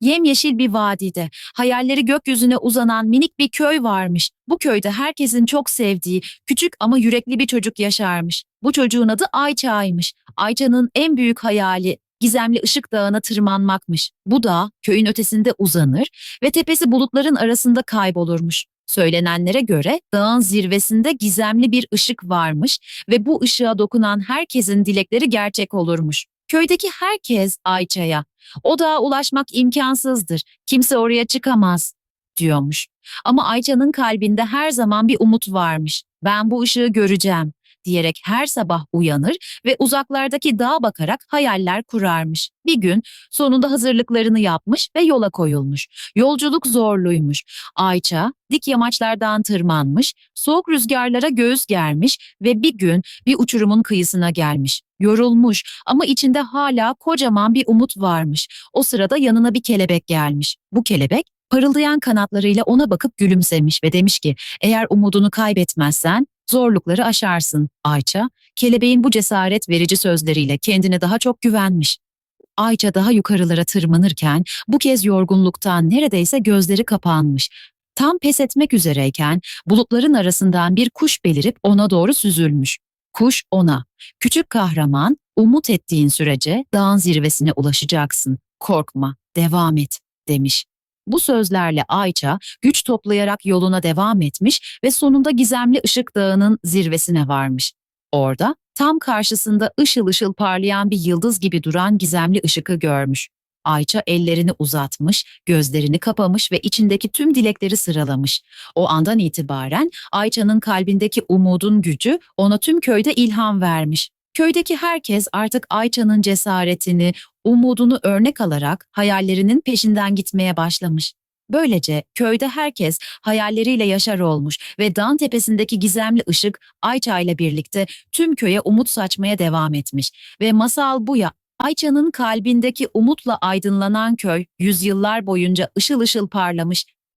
Yemyeşil bir vadide, hayalleri gökyüzüne uzanan minik bir köy varmış. Bu köyde herkesin çok sevdiği, küçük ama yürekli bir çocuk yaşarmış. Bu çocuğun adı Ayça'ymış. Ayça'nın en büyük hayali gizemli ışık dağına tırmanmakmış. Bu dağ köyün ötesinde uzanır ve tepesi bulutların arasında kaybolurmuş. Söylenenlere göre dağın zirvesinde gizemli bir ışık varmış ve bu ışığa dokunan herkesin dilekleri gerçek olurmuş. Köydeki herkes Ayça'ya o dağa ulaşmak imkansızdır. Kimse oraya çıkamaz diyormuş. Ama Ayça'nın kalbinde her zaman bir umut varmış. Ben bu ışığı göreceğim diyerek her sabah uyanır ve uzaklardaki dağa bakarak hayaller kurarmış. Bir gün sonunda hazırlıklarını yapmış ve yola koyulmuş. Yolculuk zorluymuş. Ayça dik yamaçlardan tırmanmış, soğuk rüzgarlara göğüs germiş ve bir gün bir uçurumun kıyısına gelmiş. Yorulmuş ama içinde hala kocaman bir umut varmış. O sırada yanına bir kelebek gelmiş. Bu kelebek parıldayan kanatlarıyla ona bakıp gülümsemiş ve demiş ki eğer umudunu kaybetmezsen zorlukları aşarsın. Ayça, kelebeğin bu cesaret verici sözleriyle kendine daha çok güvenmiş. Ayça daha yukarılara tırmanırken bu kez yorgunluktan neredeyse gözleri kapanmış. Tam pes etmek üzereyken bulutların arasından bir kuş belirip ona doğru süzülmüş. Kuş ona, küçük kahraman, umut ettiğin sürece dağın zirvesine ulaşacaksın. Korkma, devam et, demiş. Bu sözlerle Ayça güç toplayarak yoluna devam etmiş ve sonunda gizemli ışık dağının zirvesine varmış. Orada tam karşısında ışıl ışıl parlayan bir yıldız gibi duran gizemli ışıkı görmüş. Ayça ellerini uzatmış, gözlerini kapamış ve içindeki tüm dilekleri sıralamış. O andan itibaren Ayça'nın kalbindeki umudun gücü ona tüm köyde ilham vermiş. Köydeki herkes artık Ayça'nın cesaretini, umudunu örnek alarak hayallerinin peşinden gitmeye başlamış. Böylece köyde herkes hayalleriyle yaşar olmuş ve dağın tepesindeki gizemli ışık Ayça ile birlikte tüm köye umut saçmaya devam etmiş. Ve masal bu ya. Ayça'nın kalbindeki umutla aydınlanan köy yüzyıllar boyunca ışıl ışıl parlamış